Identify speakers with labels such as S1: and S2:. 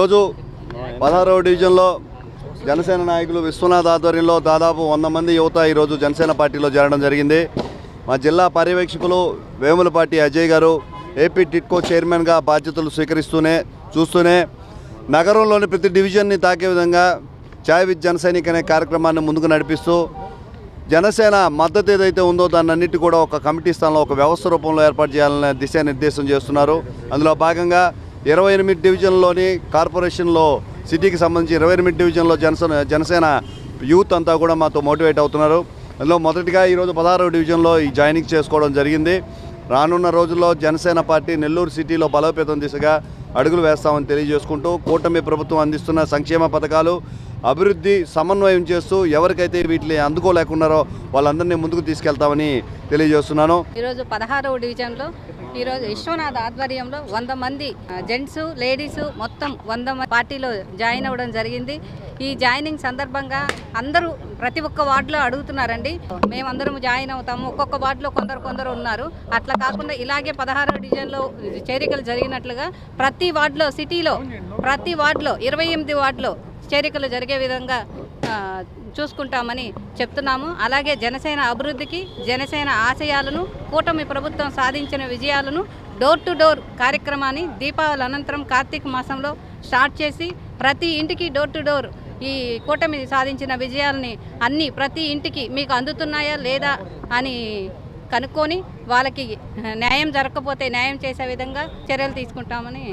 S1: రోజు పదహారవ డివిజన్లో జనసేన నాయకులు విశ్వనాథ్ ఆధ్వర్యంలో దాదాపు వంద మంది యువత ఈరోజు జనసేన పార్టీలో చేరడం జరిగింది. మా జిల్లా పర్యవేక్షకులు వేములపాటి అజయ్ గారు ఏపీ టిట్కో చైర్మన్గా బాధ్యతలు స్వీకరిస్తూనే చూస్తూనే నగరంలోని ప్రతి డివిజన్ని తాకే విధంగా ఛాయ్ విత్ జనసైనిక్ అనే కార్యక్రమాన్ని ముందుకు నడిపిస్తూ జనసేన మద్దతు ఏదైతే ఉందో దాన్ని అన్నిటి కూడా ఒక కమిటీ స్థానంలో ఒక వ్యవస్థ రూపంలో ఏర్పాటు చేయాలనే దిశానిర్దేశం చేస్తున్నారు. అందులో భాగంగా ఇరవై ఎనిమిది డివిజన్లోని కార్పొరేషన్లో సిటీకి సంబంధించి ఇరవై ఎనిమిది డివిజన్లో జనసేన జనసేన యూత్ అంతా కూడా మాతో మోటివేట్ అవుతున్నారు. అందులో మొదటిగా ఈరోజు పదహారవ డివిజన్లో ఈ జాయినింగ్ చేసుకోవడం జరిగింది. రానున్న రోజుల్లో జనసేన పార్టీ నెల్లూరు సిటీలో బలోపేతం దిశగా అడుగులు వేస్తామని తెలియజేసుకుంటూ కూటమి ప్రభుత్వం అందిస్తున్న సంక్షేమ పథకాలు అభివృద్ధి సమన్వయం చేస్తూ ఎవరికైతే వీటిని అందుకోలేకున్నారో వాళ్ళందరినీ ముందుకు తీసుకెళ్తామని తెలియజేస్తున్నాను.
S2: ఈరోజు పదహారవ డివిజన్లో ఈరోజు విశ్వనాథ్ ఆధ్వర్యంలో వంద మంది జెంట్స్ లేడీస్ మొత్తం వంద మంది పార్టీలో జాయిన్ అవ్వడం జరిగింది. ఈ జాయినింగ్ సందర్భంగా అందరూ ప్రతి ఒక్క వార్డులో అడుగుతున్నారండి. మేమందరం జాయిన్ అవుతాము. ఒక్కొక్క వార్డులో కొందరు కొందరు ఉన్నారు. అట్లా కాకుండా ఇలాగే పదహారవ డివిజన్లో చేరికలు జరిగినట్లుగా ప్రతి వార్డులో సిటీలో ప్రతి వార్డులో ఇరవై ఎనిమిది వార్డులో చేరికలు జరిగే విధంగా చూసుకుంటామని చెప్తున్నాము. అలాగే జనసేన అభివృద్ధికి జనసేన ఆశయాలను కూటమి ప్రభుత్వం సాధించిన విజయాలను డోర్ టు డోర్ కార్యక్రమాన్ని దీపావళి అనంతరం కార్తీక మాసంలో స్టార్ట్ చేసి ప్రతి ఇంటికి డోర్ టు డోర్ ఈ కూటమి సాధించిన విజయాలని అన్నీ ప్రతి ఇంటికి మీకు అందుతున్నాయా లేదా అని కనుక్కొని వాళ్ళకి న్యాయం జరగకపోతే న్యాయం చేసే విధంగా చర్యలు తీసుకుంటామని